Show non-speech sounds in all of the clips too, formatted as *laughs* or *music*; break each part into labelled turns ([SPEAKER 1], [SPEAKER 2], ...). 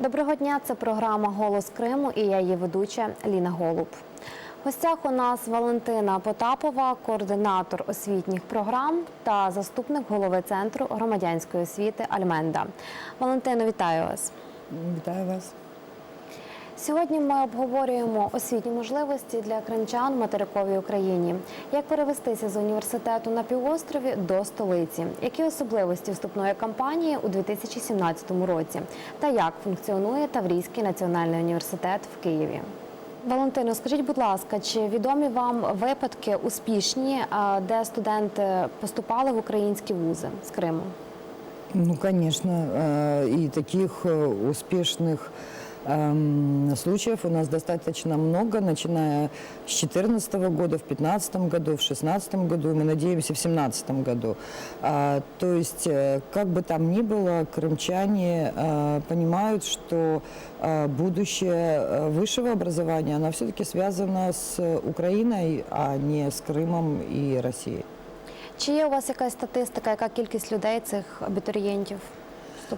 [SPEAKER 1] Доброго дня, це програма Голос Криму і я її ведуча Ліна Голуб. В гостях у нас Валентина Потапова, координатор освітніх програм та заступник голови центру громадянської освіти Альменда. Валентино, вітаю вас.
[SPEAKER 2] Вітаю вас.
[SPEAKER 1] Сьогодні ми обговорюємо освітні можливості для кримчан в материковій Україні. Як перевестися з університету на півострові до столиці? Які особливості вступної кампанії у 2017 році? Та як функціонує Таврійський національний університет в Києві? Валентино, скажіть, будь ласка, чи відомі вам випадки успішні, а, де студенти поступали в українські вузи з Криму?
[SPEAKER 2] Ну, конечно, э, и таких э, успешных эм, случаев у нас достаточно много, начиная с 2014 года, в 2015 году, в 2016 году, и мы надеемся, в 2017 году. А, то есть, э, как бы там ни было, крымчане э, понимают, что э, будущее э, высшего образования, оно все-таки связано с Украиной, а не с Крымом и Россией.
[SPEAKER 1] Чи є у вас якась статистика, яка кількість людей цих абітурієнтів вступала?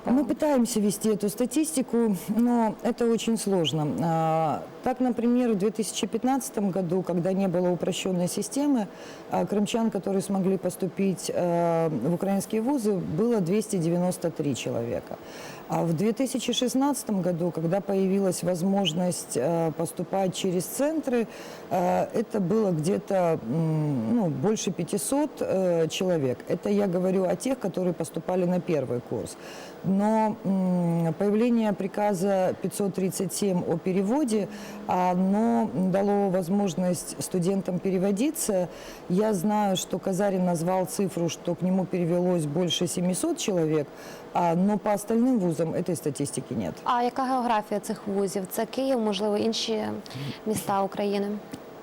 [SPEAKER 2] Мы пытаемся вести эту статистику, но это очень сложно. А, Так, например, в 2015 году, когда не было упрощенной системы, а, крымчан, которые смогли поступить э, в украинские вузы, было 293 человека. А в 2016 году, когда появилась возможность э, поступать через центры, э, это было где-то ну, больше 500 э, человек. Это я говорю о тех, которые поступали на первый курс. Но появление приказа 537 о переводе, оно дало возможность студентам переводиться. Я знаю, что Казарин назвал цифру, что к нему перевелось больше 700 человек, а, но по остальным вузам этой статистики нет.
[SPEAKER 1] А яка географія цих вузів? Це Київ, можливо, інші міста України?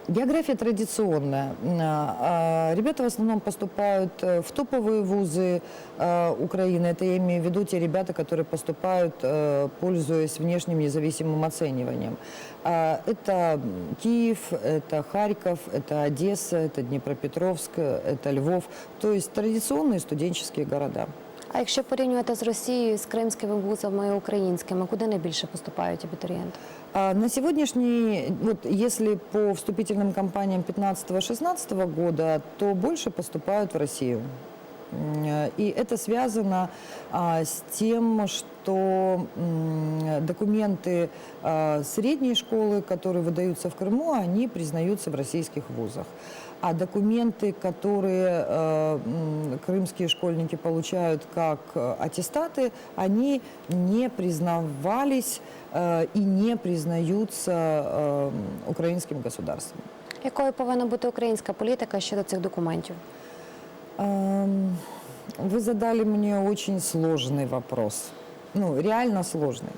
[SPEAKER 2] География традиционная. А, а, Ребята в основном поступают э, в топовые вузы э, Украины. Это я имею в виду те ребята, которые поступают, э, пользуясь внешним независимым оцениванием. А, Это Киев, это Харьков, это Одесса, это Днепропетровск, это Львов. То есть традиционные студенческие города.
[SPEAKER 1] А якщо порівнювати з Росією, з кримськими вузами і українськими, куди найбільше поступають абітурієнти?
[SPEAKER 2] А На сегодняшний, вот если по вступительным кампаниям 15-16 года, то больше поступают в Россию. М, э, И это связано а, с тем, что м, документы а, средней школы, которые выдаются в Крыму, они признаются в российских вузах. А документы, которые э, м, крымские школьники получают как э, аттестаты, они не признавались э, и не признаются э, украинским государством.
[SPEAKER 1] Якою повинна бути українська політика щодо цих документів?
[SPEAKER 2] Эм, Вы задали мне очень сложный вопрос. Ну, реально сложный.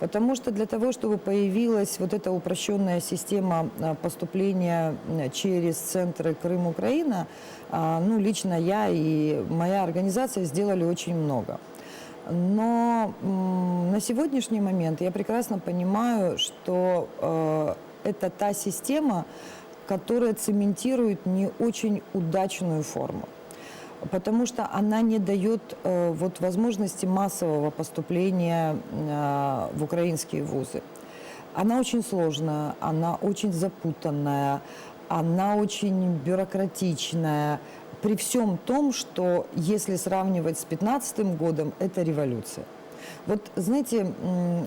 [SPEAKER 2] Потому что для того, чтобы появилась вот эта упрощенная система а, поступления через центры Крым-Украина, а, ну, лично я и моя организация сделали очень много. Но на сегодняшний момент я прекрасно понимаю, что э, это та система, которая цементирует не очень удачную форму потому что она не дает э, вот возможности массового поступления э, в украинские вузы. Она очень сложная, она очень запутанная, она очень бюрократичная. При всем том, что если сравнивать с 2015 годом, это революция. Вот, знаете,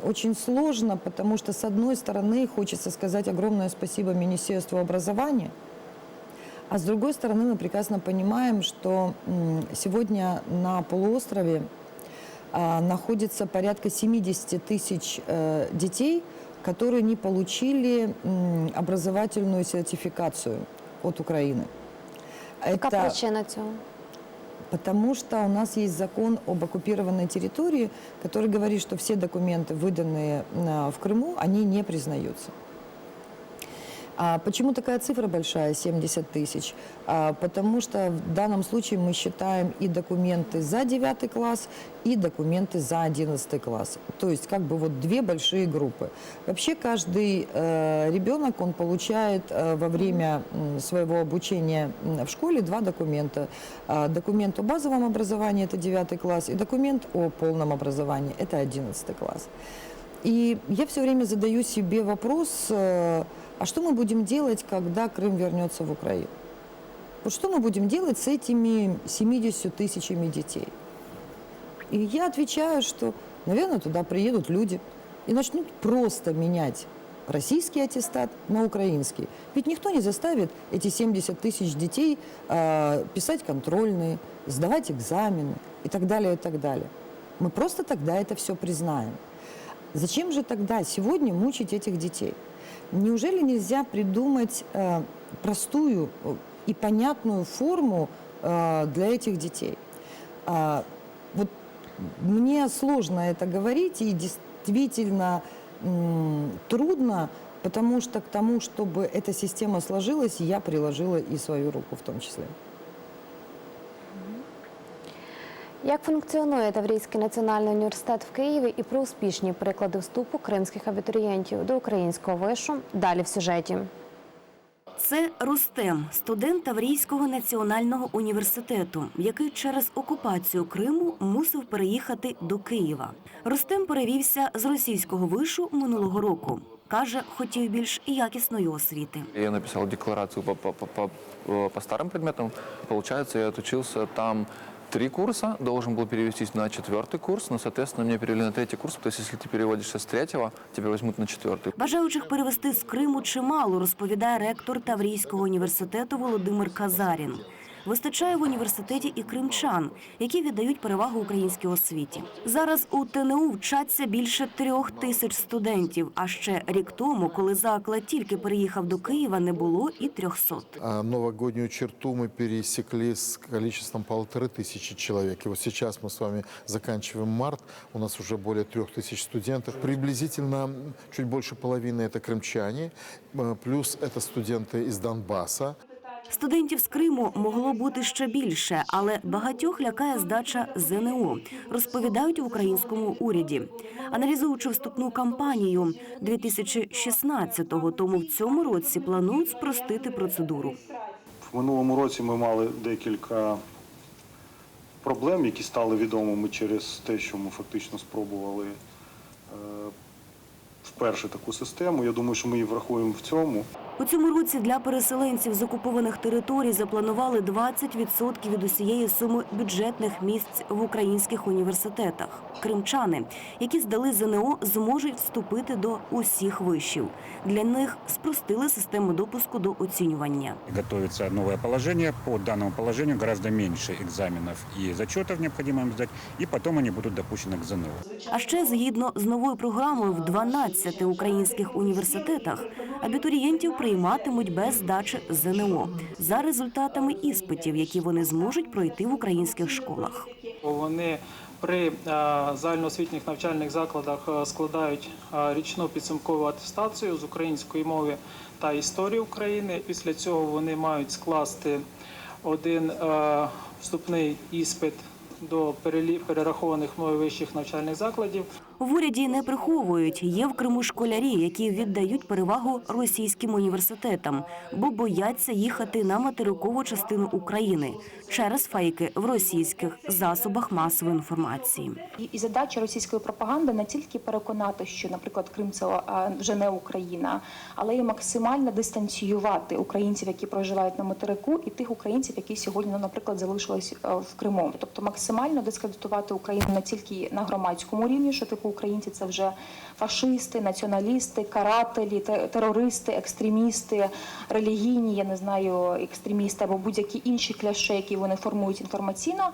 [SPEAKER 2] очень сложно, потому что, с одной стороны, хочется сказать огромное спасибо Министерству образования, а с другой стороны, мы прекрасно понимаем, что сегодня на полуострове а, находится порядка 70 тысяч э, детей, которые не получили образовательную сертификацию от Украины.
[SPEAKER 1] Яка причина цього?
[SPEAKER 2] Потому что у нас есть закон об оккупированной территории, который говорит, что все документы, выданные а, в Крыму, они не признаются. А почему такая цифра большая, 70 тысяч? А, потому что в данном случае мы считаем и документы за 9 класс, и документы за 11 класс. То есть как бы вот две большие группы. Вообще каждый э, ребенок, он получает э, во время м, своего обучения в школе два документа. А, документ о базовом образовании, это 9 класс, и документ о полном образовании, это 11 класс. И я все время задаю себе вопрос, э, а что мы будем делать, когда Крым вернется в Украину? Вот что мы будем делать с этими 70 тысячами детей? И я отвечаю, что, наверное, туда приедут люди и начнут просто менять российский аттестат на украинский. Ведь никто не заставит эти 70 тысяч детей э, писать контрольные, сдавать экзамены и так далее, и так далее. Мы просто тогда это все признаем. Зачем же тогда сегодня мучить этих детей? Неужели нельзя придумать э, простую э, и понятную форму э, для этих детей? А, вот мне сложно это говорить, и действительно трудно, потому что к тому, чтобы эта система сложилась, я приложила и свою руку в том числе.
[SPEAKER 1] Як функціонує Таврійський національний університет в Києві і про успішні приклади вступу кримських абітурієнтів до українського вишу далі в сюжеті.
[SPEAKER 3] Це Рустем, студент Таврійського національного університету, який через окупацію Криму мусив переїхати до Києва. Рустем перевівся з російського вишу минулого року. Каже, хотів більш якісної освіти.
[SPEAKER 4] Я написал декларацию по, по, по, по, по старым предметам. Получается, я отучился там три курса, должен был перевестись на четвертый курс, но, соответственно, меня перевели на третий курс. То есть, если ты переводишься с третьего, тебя возьмут на четвертый.
[SPEAKER 3] Бажаючих перевести з Криму чимало, розповідає ректор Таврійського університету Володимир Казарін. Вистачає в університеті і кримчан, які віддають перевагу українській освіті. Зараз у ТНУ вчаться більше трьох тисяч студентів. А ще рік тому, коли заклад тільки переїхав до Києва, не було і трьохсот.
[SPEAKER 5] А Новогоднюю черту мы пересекли с количеством полторы тысячи человек. И вот сейчас мы с вами заканчиваем март, у нас уже более трех тысяч студентов. Приблизительно чуть больше половины это крымчане, э, плюс это студенты из Донбасса.
[SPEAKER 3] Студентів з Криму могло бути ще більше, але багатьох лякає здача ЗНО, розповідають в українському уряді. Аналізуючи вступну кампанію 2016-го, тому в цьому році планують спростити процедуру.
[SPEAKER 6] В минулому році ми мали декілька проблем, які стали відомими через те, що ми фактично спробували е, вперше таку систему. Я думаю, що ми її врахуємо в цьому.
[SPEAKER 3] У цьому році для переселенців з окупованих територій запланували 20% від усієї суми бюджетних місць в українських університетах. Кримчани, які здали ЗНО, зможуть вступити до усіх вишів. Для них спростили систему допуску до оцінювання.
[SPEAKER 7] Готовится новое положение. По данному положению гораздо меньше экзаменов и зачетов необходимо им сдать, и потом они будут допущены к ЗНО.
[SPEAKER 3] А ще згідно з новою програмою в 12 українських університетах абітурієнтів прийматимуть без здачі ЗНО за результатами іспитів, які вони зможуть пройти в українських школах.
[SPEAKER 8] Вони при е, загальноосвітніх навчальних закладах е, складають е, річну підсумкову атестацію з української мови та історії України. Після цього вони мають скласти один вступний іспит до перерахованих мною вищих навчальних закладів.
[SPEAKER 3] В уряді не приховують. Є в Криму школярі, які віддають перевагу російським університетам, бо бояться їхати на материкову частину України через фейки в російських засобах масової інформації.
[SPEAKER 9] І, задача російської пропаганди не тільки переконати, що, наприклад, Крим це вже не Україна, але й максимально дистанціювати українців, які проживають на материку, і тих українців, які сьогодні, ну, наприклад, залишились е, в Криму. Тобто максимально дискредитувати Україну не тільки на громадському рівні, що типу українці це вже фашисти, націоналісти, карателі, терористи, екстремісти, релігійні, я не знаю, екстремісти або будь-які інші кляши, які вони формують інформаційно.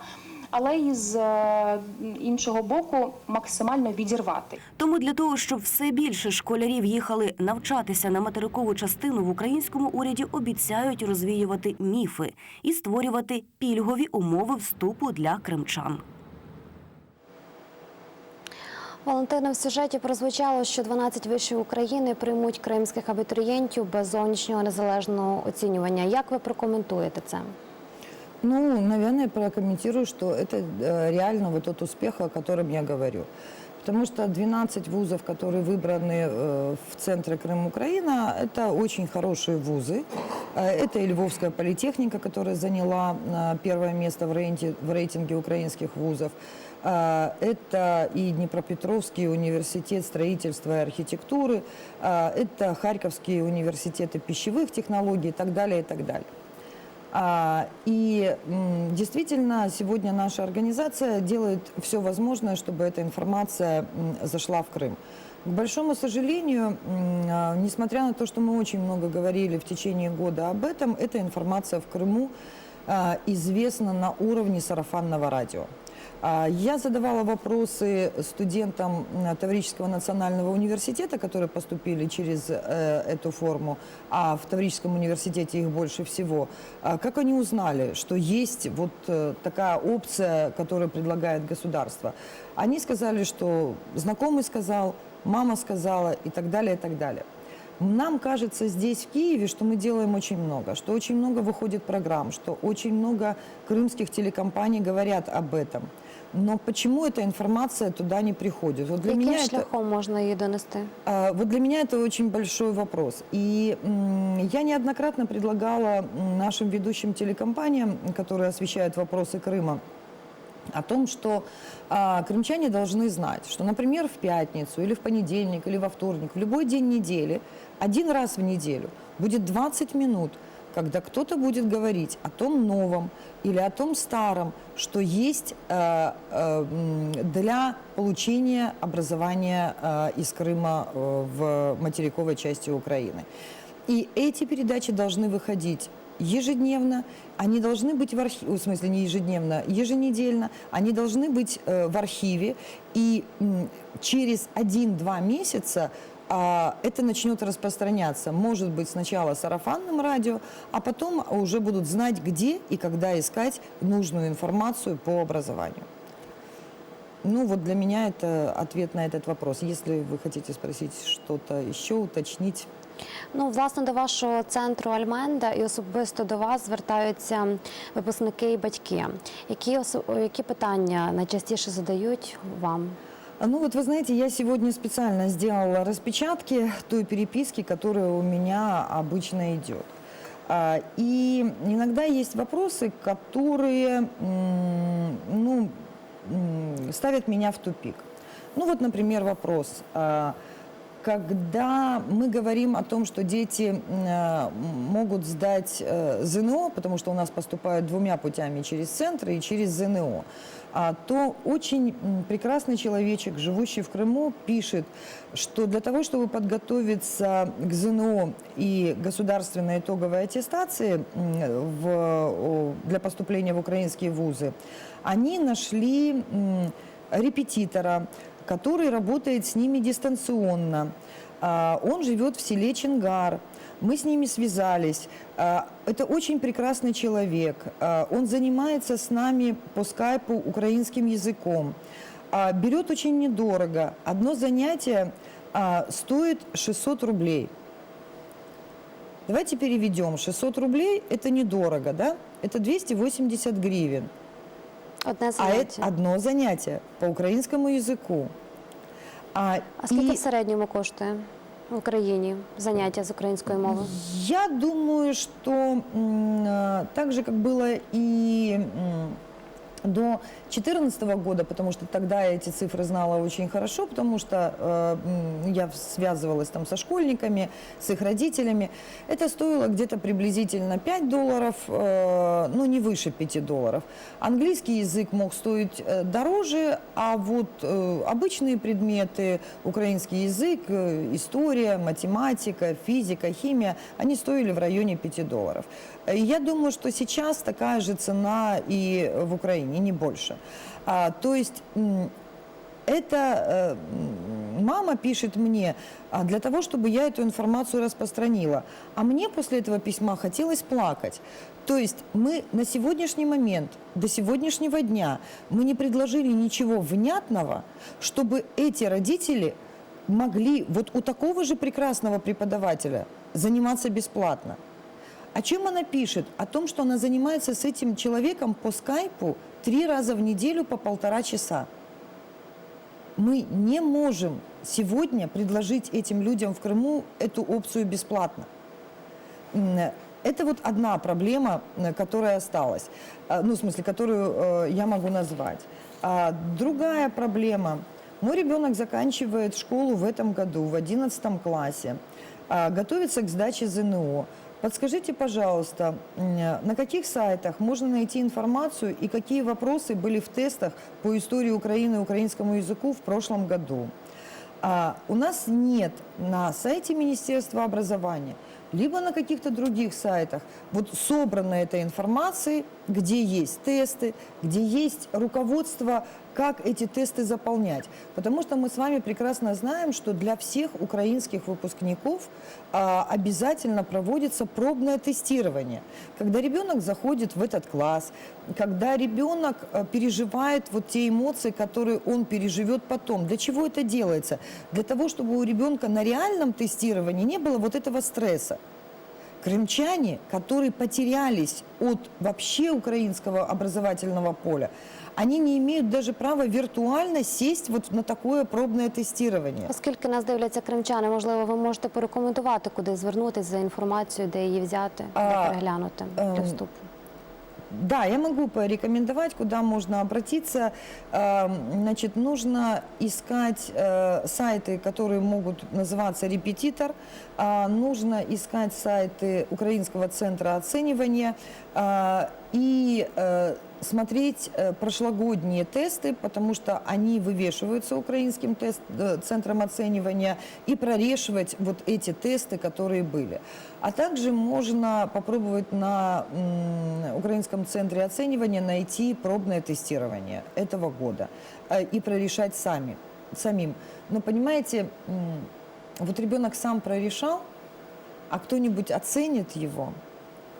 [SPEAKER 9] Але і з е, іншого боку максимально відірвати.
[SPEAKER 3] Тому для того, щоб все більше школярів їхали навчатися на материкову частину в українському уряді обіцяють розвіювати міфи і створювати пільгові умови вступу для кримчан.
[SPEAKER 1] Валентина в сюжеті прозвучало, що 12 вишів України приймуть кримських абітурієнтів без зовнішнього незалежного оцінювання. Як ви прокоментуєте це?
[SPEAKER 2] Ну, наверное, прокомментирую, что это э, реально вот тот успех, о котором я говорю. Потому что 12 вузов, которые выбраны э, в центре Крым Украина, это очень хорошие вузы. Э, Это и Львовская политехника, которая заняла э, первое место в рейтинге, в рейтинге украинских вузов. Э, Это и Днепропетровский университет строительства и архитектуры, э, это Харьковские университеты пищевых технологий и так далее, и так далее. А, И действительно, сегодня наша организация делает все возможное, чтобы эта информация зашла в Крым. К большому сожалению, а, несмотря на то, что мы очень много говорили в течение года об этом, эта информация в Крыму а, известна на уровне сарафанного радио. А, Я задавала вопросы студентам м, Таврического национального университета, которые поступили через э, эту форму, а в Таврическом университете их больше всего. А Как они узнали, что есть вот э, такая опция, которую предлагает государство? Они сказали, что знакомый сказал, мама сказала и так далее, и так далее. Нам кажется здесь, в Киеве, что мы делаем очень много, что очень много выходит программ, что очень много крымских телекомпаний говорят об этом. Но почему эта информация туда не приходит? Вот для
[SPEAKER 1] Яким
[SPEAKER 2] меня это...
[SPEAKER 1] шляхом можна її донести?
[SPEAKER 2] А, Вот для меня это очень большой вопрос. И я неоднократно предлагала нашим ведущим телекомпаниям, которые освещают вопросы Крыма, о том, что а, крымчане должны знать, что, например, в пятницу или в понедельник или во вторник, в любой день недели, один раз в неделю будет 20 минут, когда кто-то будет говорить о том новом или о том старом, что есть э, э, для получения образования э, из Крыма в материковой части Украины. И эти передачи должны выходить ежедневно, они должны быть в архиве, в смысле не ежедневно, еженедельно, они должны быть э, в архиве, и м, через один-два месяца это начнет распространяться. Может быть, сначала сарафанным радио, а потом уже будут знать, где и когда искать нужную информацию по образованию. Ну, вот для меня это ответ на этот вопрос. Если вы хотите спросить что-то еще, уточнить.
[SPEAKER 1] Ну, власне, до вашого центру Альменда і особисто до вас звертаються випускники і батьки. Які, осо- які питання найчастіше задають вам?
[SPEAKER 2] А, Ну вот вы знаете, я сегодня специально сделала распечатки той переписки, которая у меня обычно идет. А, И иногда есть вопросы, которые ну, ставят меня в тупик. Ну вот, например, вопрос. а, Когда мы говорим о том, что дети могут сдать э, ЗНО, потому что у нас поступают двумя путями, через центры и через ЗНО, то очень прекрасный человечек, живущий в Крыму, пишет, что для того, чтобы подготовиться к ЗНО и государственной итоговой аттестации в, для поступления в украинские вузы, они нашли репетитора, который работает с ними дистанционно. А, Он живет в селе Чингар. Мы с ними связались. А, Это очень прекрасный человек. А, Он занимается с нами по скайпу украинским языком. А, Берет очень недорого. Одно занятие стоит 600 рублей. Давайте переведем. 600 рублей – это недорого, да? Это 280 гривен.
[SPEAKER 1] Одне
[SPEAKER 2] А это одно занятие по украинскому языку. А,
[SPEAKER 1] А скільки
[SPEAKER 2] и
[SPEAKER 1] в середньому коштує в Україні заняття з української мови?
[SPEAKER 2] я думаю, что м, э, так же, как было и м, до 2014 года, потому что тогда я эти цифры знала очень хорошо, потому что э, я связывалась там со школьниками, с их родителями. Это стоило где-то приблизительно 5 долларов, э, ну не выше 5 долларов. Английский язык мог стоить э, дороже, а вот э, обычные предметы, украинский язык, э, история, математика, физика, химия, они стоили в районе 5 долларов. Я думаю, что сейчас такая же цена и в Украине, не больше. А, то есть это э, мама пишет мне а, для того, чтобы я эту информацию распространила. А мне после этого письма хотелось плакать. То есть мы на сегодняшний момент, до сегодняшнего дня, мы не предложили ничего внятного, чтобы эти родители могли вот у такого же прекрасного преподавателя заниматься бесплатно. О чем она пишет? О том, что она занимается с этим человеком по скайпу три раза в неделю по полтора часа. Мы не можем сегодня предложить этим людям в Крыму эту опцию бесплатно. Это вот одна проблема, которая осталась, А, ну, в смысле, которую э, я могу назвать. А другая проблема. Мой ребенок заканчивает школу в этом году, в 11 классе, а, готовится к сдаче ЗНО. Подскажите, пожалуйста, на каких сайтах можно найти информацию и какие вопросы были в тестах по истории Украины и украинскому языку в прошлом году? А, у нас нет на сайте Министерства образования, либо на каких-то других сайтах вот собрана эта информация, где есть тесты, где есть руководство, как эти тесты заполнять. Потому что мы с вами прекрасно знаем, что для всех украинских выпускников а, обязательно проводится пробное тестирование. Когда ребенок заходит в этот класс, когда ребенок а, переживает вот те эмоции, которые он переживет потом. Для чего это делается? Для того, чтобы у ребенка на реальном тестировании не было вот этого стресса. Крымчане, которые потерялись от вообще украинского образовательного поля, они не имеют даже права виртуально сесть вот на такое пробное тестирование.
[SPEAKER 1] Оскільки нас дивляться кримчани, можливо, ви можете порекомендувати, куди звернутися за інформацією, де її взяти, де
[SPEAKER 2] А,
[SPEAKER 1] переглянути для
[SPEAKER 2] ем,
[SPEAKER 1] вступу.
[SPEAKER 2] Да, я могу порекомендовать, куда можно обратиться. Э, Значит, нужно искать э, сайты, которые могут называться «Репетитор». А, Нужно искать сайты Украинского центра оценивания и э, смотреть э, прошлогодние тесты, потому что они вывешиваются украинским тест, э, центром оценивания, и прорешивать вот эти тесты, которые были. А также можно попробовать на Украинском центре оценивания найти пробное тестирование этого года э, и прорешать сами, самим. Но понимаете, вот ребенок сам прорешал, а кто-нибудь оценит его,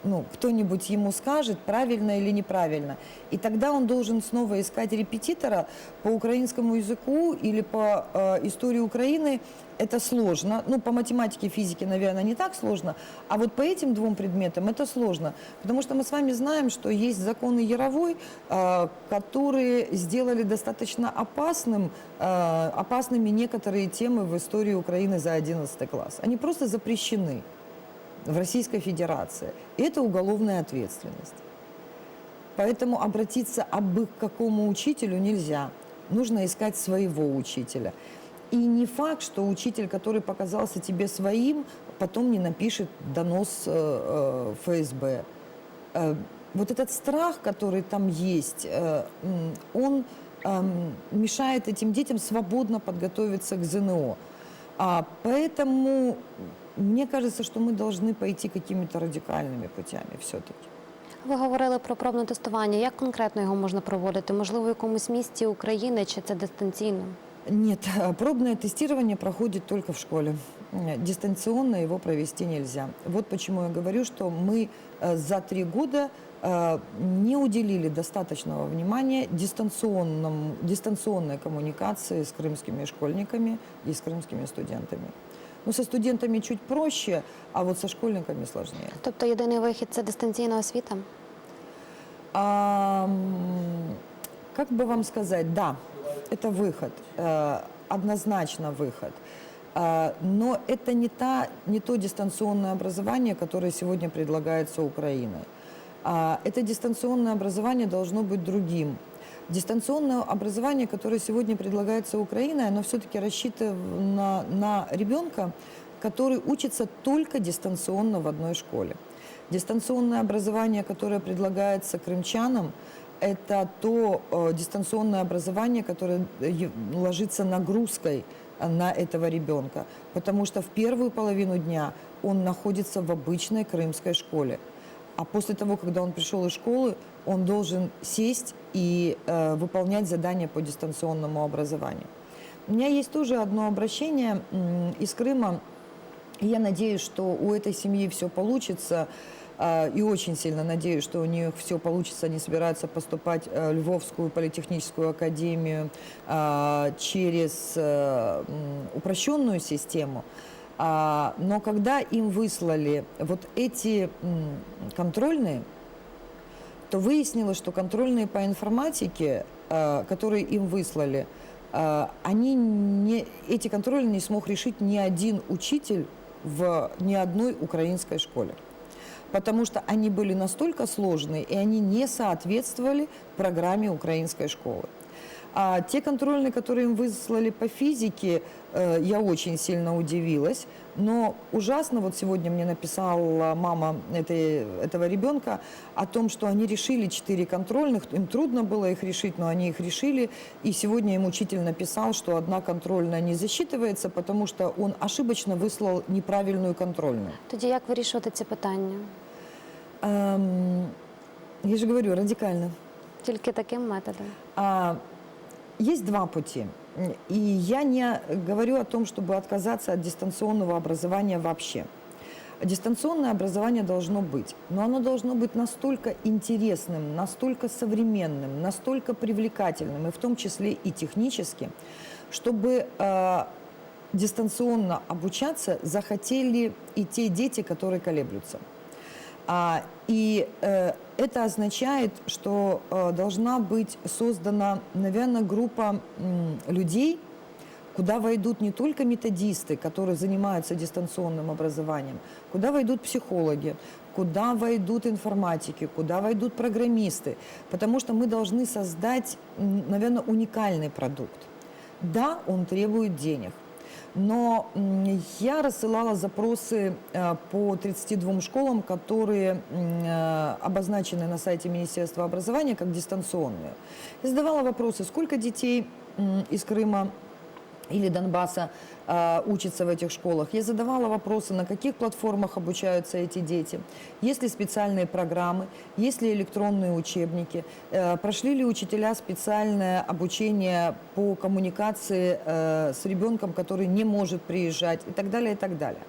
[SPEAKER 2] ну, кто-нибудь ему скажет, правильно или неправильно. И тогда он должен снова искать репетитора по украинскому языку или по э, истории Украины. Это сложно. Ну, по математике, физике, наверное, не так сложно. А вот по этим двум предметам это сложно. Потому что мы с вами знаем, что есть законы Яровой, э, которые сделали достаточно опасным, э, опасными некоторые темы в истории Украины за 11 класс. Они просто запрещены в Российской Федерации. Это уголовная ответственность. Поэтому обратиться абы к какому учителю нельзя. Нужно искать своего учителя. И не факт, что учитель, который показался тебе своим, потом не напишет донос э, э, ФСБ. Э, вот этот страх, который там есть, он эм, мешает этим детям свободно подготовиться к ЗНО. А, поэтому мне кажется, что мы должны пойти какими-то радикальными путями все-таки.
[SPEAKER 1] Ви говорили про пробне тестування. Як конкретно його можна проводити? Можливо, в якомусь місті України чи це дистанційно?
[SPEAKER 2] Нет, э, *laughs* пробное тестирование проходит только в школе. Э, Дистанционно его провести нельзя. Вот почему я говорю, что мы э, за три года э, не уделили достаточного внимания дистанционному, дистанционной коммуникации с крымскими школьниками и с крымскими студентами. Ну, со студентами чуть проще, а вот со школьниками сложнее.
[SPEAKER 1] Тобто єдиний вихід це дистанційна освіта?
[SPEAKER 2] А, м, как бы вам сказать, да, это выход, э, однозначно выход. А, но это не, та, не то дистанционное образование, которое сегодня предлагается Украиной. А, это дистанционное образование должно быть другим. Дистанционное образование, которое сегодня предлагается Украиной, оно все-таки рассчитано на, ребенка, который учится только дистанционно в одной школе. Дистанционное образование, которое предлагается крымчанам, это то э, дистанционное образование, которое э, ложится нагрузкой э, на этого ребенка, потому что в первую половину дня он находится в обычной крымской школе. А после того, когда он пришел из школы, он должен сесть и э, выполнять задания по дистанционному образованию. У меня есть тоже одно обращение из Крыма. Я надеюсь, что у этой семьи все получится. а, И очень сильно надеюсь, что у них все получится. Они собираются поступать э, в Львовскую политехническую академию через э, м, упрощенную систему. А, Но когда им выслали вот эти контрольные, то выяснилось, что контрольные по информатике, э, которые им выслали, э, они не, эти контрольные не смог решить ни один учитель в ни одной украинской школе. Потому что они были настолько сложные, и они не соответствовали программе украинской школы. А те контрольные, которые им выслали по физике, э, я очень сильно удивилась. Но ужасно, вот сегодня мне написала мама этой, этого ребенка о том, что они решили четыре контрольных, им трудно было их решить, но они их решили. И сегодня им учитель написал, что одна контрольная не засчитывается, потому что он ошибочно выслал неправильную контрольную.
[SPEAKER 1] Тоді як вирішувати ці питання?
[SPEAKER 2] Эм, я же говорю, радикально.
[SPEAKER 1] Тільки таким методом.
[SPEAKER 2] А, есть два пути. И я не говорю о том, чтобы отказаться от дистанционного образования вообще. Дистанционное образование должно быть, но оно должно быть настолько интересным, настолько современным, настолько привлекательным, и в том числе и технически, чтобы э, дистанционно обучаться захотели и те дети, которые колеблются. А, и э, это означает, что э, должна быть создана, наверное, группа людей, куда войдут не только методисты, которые занимаются дистанционным образованием, куда войдут психологи, куда войдут информатики, куда войдут программисты, потому что мы должны создать, наверное, уникальный продукт. Да, он требует денег. Но я рассылала запросы э, по 32 школам, которые э, обозначены на сайте Министерства образования как дистанционные. Я задавала вопросы, сколько детей из Крыма или Донбасса э, учатся в этих школах. Я задавала вопросы, на каких платформах обучаются эти дети, есть ли специальные программы, есть ли электронные учебники, э, прошли ли учителя специальное обучение по коммуникации э, с ребенком, который не может приезжать и так далее, и так далее.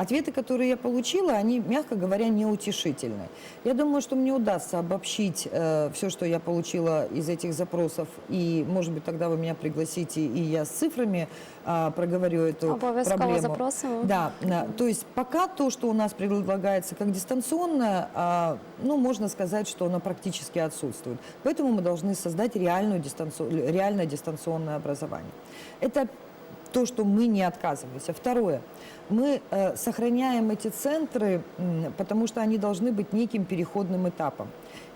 [SPEAKER 2] Ответы, которые я получила, они, мягко говоря, неутешительны. Я думаю, что мне удастся обобщить э, все, что я получила из этих запросов, и, может быть, тогда вы меня пригласите, и я с цифрами э, проговорю эту
[SPEAKER 1] Обов'язково
[SPEAKER 2] проблему.
[SPEAKER 1] запросимо.
[SPEAKER 2] Да, да, то есть пока то, что у нас предлагается как дистанционное, а, ну, можно сказать, что оно практически отсутствует. Поэтому мы должны создать реальную дистанци- реальное дистанционное образование. Это то, что мы не отказываемся. Второе. Мы э, сохраняем эти центры, потому что они должны быть неким переходным этапом.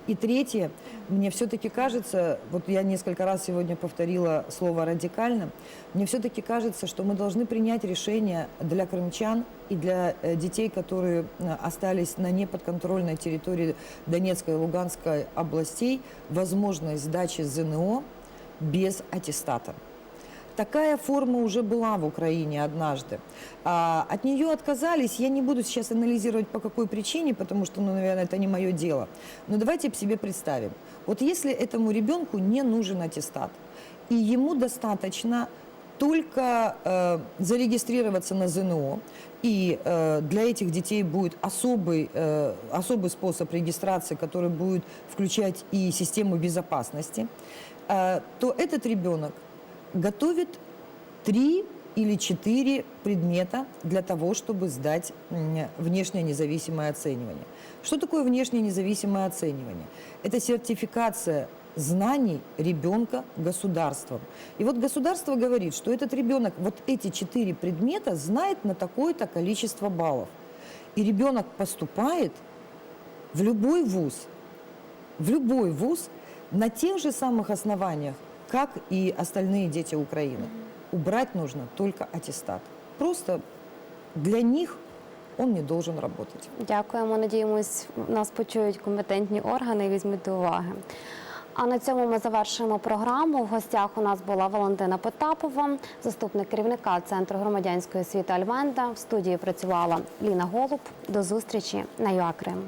[SPEAKER 2] И третье, мне все-таки кажется, вот я несколько раз сегодня повторила слово радикально, мне все-таки кажется, что мы должны принять решение для крымчан и для э, детей, которые э, остались на неподконтрольной территории Донецкой и Луганской областей, возможность сдачи ЗНО без аттестата. Такая форма уже была в Украине однажды. А, от нее отказались. Я не буду сейчас анализировать по какой причине, потому что, ну, наверное, это не мое дело. Но давайте себе представим. Вот если этому ребенку не нужен аттестат, и ему достаточно только э, зарегистрироваться на ЗНО, и э, для этих детей будет особый, э, особый способ регистрации, который будет включать и систему безопасности, э, то этот ребенок готовит три или четыре предмета для того, чтобы сдать внешнее независимое оценивание. Что такое внешнее независимое оценивание? Это сертификация знаний ребенка государством. И вот государство говорит, что этот ребенок вот эти четыре предмета знает на такое-то количество баллов. И ребенок поступает в любой вуз, в любой вуз на тех же самых основаниях, как и остальные дети Украины. Убрать нужно только аттестат. Просто для них он не должен работать.
[SPEAKER 1] Дякуємо. Надіємось, нас почують компетентні органи і візьмуть до уваги. А на цьому ми завершуємо програму. В гостях у нас була Валентина Потапова, заступник керівника Центру громадянської освіти Альвенда. В студії працювала Ліна Голуб. До зустрічі на ЮАКРИМ.